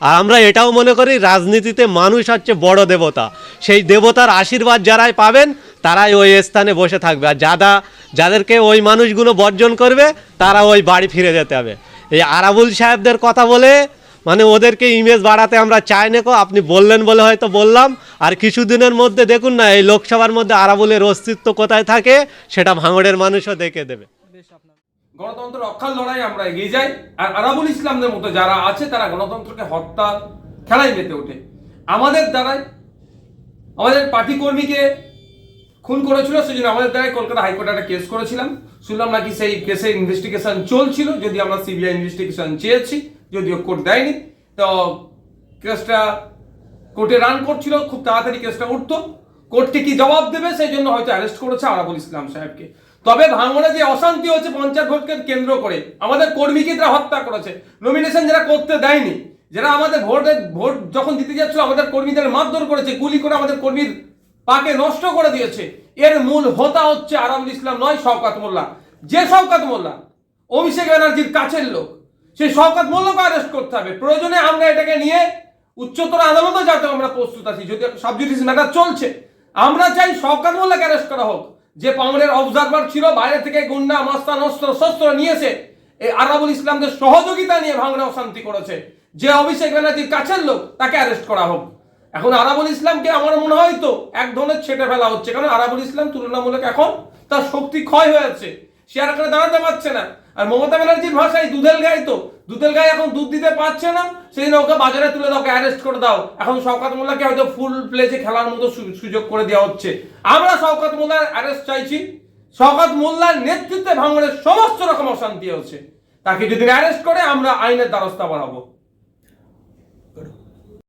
আর আমরা এটাও মনে করি রাজনীতিতে মানুষ হচ্ছে বড় দেবতা। সেই দেবতার আশীর্বাদ যারাই পাবেন, তারাই ওই স্থানে বসে থাকবে। আর যারা যাদেরকে ওই মানুষগুলো বর্জন করবে, তারা ওই বাড়ি ফিরে যেতে হবে। এই আরাবুল সাহেবদের কথা বলে মানে ওদেরকে ইমেজ বাড়াতে আমরা চাই না কো আপনি বললেন বলে হয়তো বললাম। আর কিছুদিনের মধ্যে দেখুন না, এই লোকসভার মধ্যে আরাবুলের অস্তিত্ব কোথায় থাকে, সেটা ভাঙড়ের মানুষও দেখে দেবে। গণতন্ত্র রক্ষার লড়াই আমরা এগিয়ে যাই। আর আরাবুল ইসলামদের মতো যারা আছে, তারা গণতন্ত্রকে হত্যা, খেলায় মেতে ওঠে। আমাদের দ্বারাই, আমাদের পার্টি কর্মীকে খুন করেছিল সেই জন্য আমাদের দ্বারাই কলকাতা হাইকোর্টে একটা কেস করেছিলাম। শুনলাম নাকি সেই কেসে ইনভেস্টিগেশন চলছিল যদি আমরা সিবিআই ইনভেস্টিগেশন চেয়েছি, যদিও কোর্ট দেয়নি। তো কেসটা কোর্টে রান করছিল, খুব তাড়াতাড়ি কেসটা উঠতো। কোর্টকে কি জবাব দেবে, সেই জন্য হয়তো অ্যারেস্ট করেছে আরাবুল ইসলাম সাহেবকে। তবে ভাঙড়ে যে অশান্তি হচ্ছে পঞ্চায়েত ভোটকে কেন্দ্র করে, আমাদের কর্মীকে তারা হত্যা করেছে। নমিনেশন যারা করতে দেয়নি, যারা আমাদের ভোটে, ভোট যখন দিতে যাচ্ছিল, আমাদের কর্মীদের মারধর করেছে, গুলি করে আমাদের কর্মীর পাকে নষ্ট করে দিয়েছে। এর মূল হোতা হচ্ছে আরামুল ইসলাম নয়, শওকাত মোল্লা। যে শওকাত মোল্লা, অভিষেক ব্যানার্জির কাছের লোক সেই শওকাত মোল্লাকে অ্যারেস্ট করতে হবে। প্রয়োজনে আমরা এটাকে নিয়ে উচ্চতর আদালতে যাতে আমরা প্রস্তুত আছি, যদি সব সাবজুডিস ম্যাটার চলছে। আমরা চাই শওকাত মোল্লাকে অ্যারেস্ট করা হোক। যে পামরের অবজারভার ছিল, বাইরে থেকে গুন্ডা, মাস্তান, অস্ত্র, শস্ত্র নিয়েছে, এই আরাবুল ইসলামদের সহযোগিতা নিয়ে ভাঙনে অশান্তি করেছে। যে অভিষেক ব্যানার্জির কাছের লোক, তাকে অ্যারেস্ট করা হোক। এখন আরাবুল ইসলামকে আমার মনে হয় তো এক ধরনের ছেটে ফেলা হচ্ছে, কারণ আরাবুল ইসলাম তুলনামূলক এখন তার শক্তি ক্ষয় হয়ে যাচ্ছে করে দাঁড়াতে পারছে না। আর মমতা ব্যানার্জির ভাষায় দুধেল গায়ে তো। দুধেল গায়ে এখন দুধ দিতে পারছে না, সেই ওকে বাজারে তুলে দাও অ্যারেস্ট করে দাও। এখন শওকাত মোল্লাকে হয়তো ফুল প্লেজে খেলার মতো সুযোগ করে দেওয়া হচ্ছে। আমরা শওকাত মোল্লার অ্যারেস্ট চাইছি। শওকাত মোল্লার নেতৃত্বে ভাঙনের সমস্ত রকম অশান্তি হচ্ছে। তাকে যদি অ্যারেস্ট করে, আমরা আইনের দ্বারস্থা বাড়াবো